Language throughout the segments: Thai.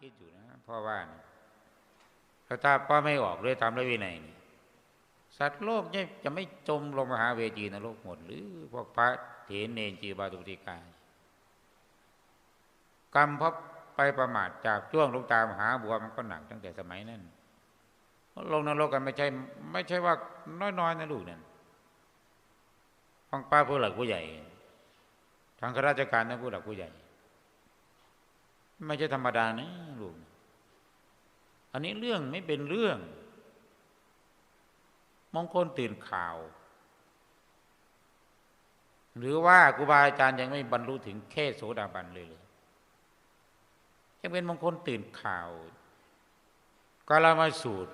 คิดอยู่นะพ่อว่านะถ้าตาป้าไม่ออกด้วยตามระวินัยนี่สัตว์โลกเนี่ยจะไม่จมลงมหาเวจีนรกหมด หรือพวกพระเถรเนจีบาตุติกายกรรมพราะไปประมาทจากช่วงลูกตามหาบัวมันก็หนักตั้งแต่สมัยนั้นลงนรกกันไม่ใช่ ไม่ใช่ว่าน้อยๆนะลูกนั่นฟังป้าผู้หลักผู้ใหญ่ ทางข้าราชการนะผู้หลักผู้ใหญ่ ไม่ใช่ธรรมดานะลูกอันนี้เรื่องไม่เป็นเรื่องมงคลตื่นข่าว หรือว่าครูบาอาจารย์ยังไม่บรรลุถึงแค่โสดาบันเลยเลยยังเป็นมงคลตื่นข่าวกาลามาสูตร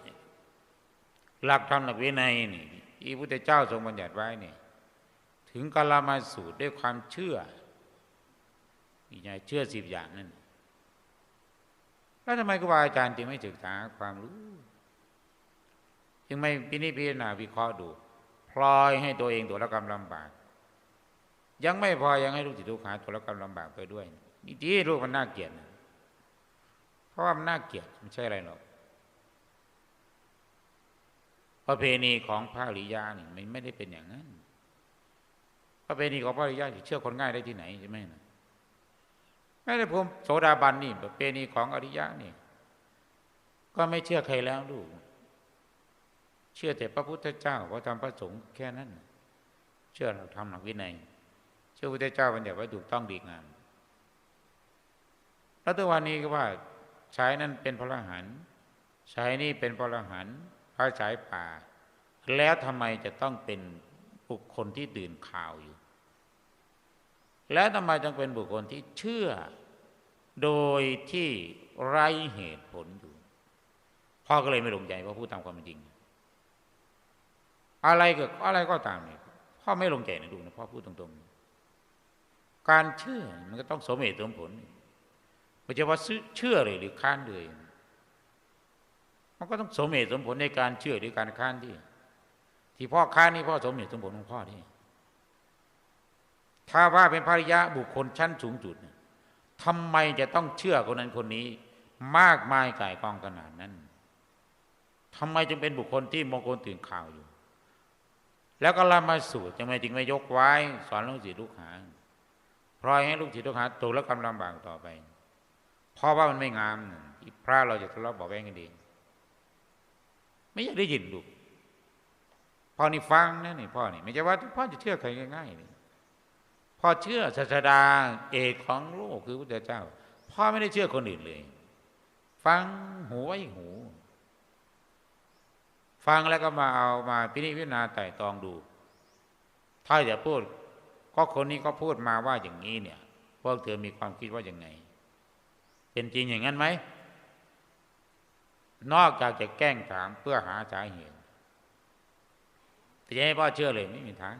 หลักธรรมหลักวินัยนี่ที่พระพุทธเจ้าทรงบัญญัติไว้นี่ถึงกาลามาสูตรด้วยความเชื่อมีอย่างเชื่อสิบอย่างนั่น แล้วทำไมครูบาอาจารย์จึงไม่ศึกษาความรู้ จึงไม่พินิจพิจารณาวิเคราะห์ดูพลอยให้ตัวเองตัวละกรรมลำบาก ยังไม่พอยังให้ลูกศิษย์ลูกหาตัวละกรรมลำบากไปด้วยนี่ที่ลูกมันน่าเกลียดเพราะว่ามันน่าเกลียดไม่ใช่อะไรหรอกประเพณีของพระริยานี่มันไม่ได้เป็นอย่างนั้นประเพณีของพระริยะเชื่อคนง่ายได้ที่ไหนใช่ไหมนะ แม้แต่ผมโสดาบันนี่ประเพณีของอริยะนี่ ก็ไม่เชื่อใครแล้วลูก เชื่อแต่พระพุทธเจ้าพระธรรมพระสงฆ์แค่นั้น เชื่อเราทำหลักวินัย เชื่อพระพุทธเจ้าบัญญัติไว้ถูกต้องดีงามแล้วตัววันนี้ก็ว่าชายนั้นเป็นพระอรหันต์ชายนี่เป็นพระอรหันต์พระสายป่า แล้วทำไมจะต้องเป็นบุคคลที่ตื่นข่าวอยู่ แล้วทำไมจึงเป็นบุคคลที่เชื่อ โดยที่ไรเหตุผลอยู่ พ่อก็เลยไม่ลงใจเพราะพูดตามความเป็นจริง อะไรก็อะไรก็ตามเนี่ยพ่อไม่ลงใจนะดูนะพ่อพูดตรงๆ การเชื่อมันก็ต้องสมเหตุสมผลไม่ใช่ว่าเชื่อเลยหรือค้านเลยมันก็ต้องสมเหตุสมผลในการเชื่อหรือการค้านที่ ที่พ่อค้านนี่พ่อสมเหตุสมผลของพ่อที่ ถ้าว่าเป็นภริยะบุคคลชั้นสูงสุดทำไมจะต้องเชื่อคนนั้นคนนี้ มากมายก่ายกองขนาดนั้นทำไมจึงเป็นบุคคลที่มงคลตื่นข่าวอยู่ แล้วก็ละมาสูตรทำไมจึงไม่ยกไว้ สอนลูกศิษย์ลูกหาพลอยให้ลูกศิษย์ลูกหาตกแล้วกำลำบากต่อไปเพราะว่ามันไม่งามที่พระเราจะทะเลาะบอกแว้งกันดีไม่อยากได้ยินลูกพ่อนี่ฟังนะนี่พ่อนี่ไม่ใช่ว่าพ่อจะเชื่อใครง่ายๆนี่ พ่อเชื่อศาสดาเอกของโลกคือพระเจ้าพ่อไม่ได้เชื่อคนอื่นเลย ฟังหูไว้หู ฟังแล้วก็มาเอามาพินิจพิจารณาไต่ตองดู ถ้าจะพูด ก็คนนี้ก็พูดมาว่าอย่างนี้เนี่ย พวกเธอมีความคิดว่าอย่างไง เป็นจริงอย่างนั้นไหมนอกจากจะแกล้งถามเพื่อหาสาเหตุแต่จะให้พ่อเชื่อเลยไม่มีทาง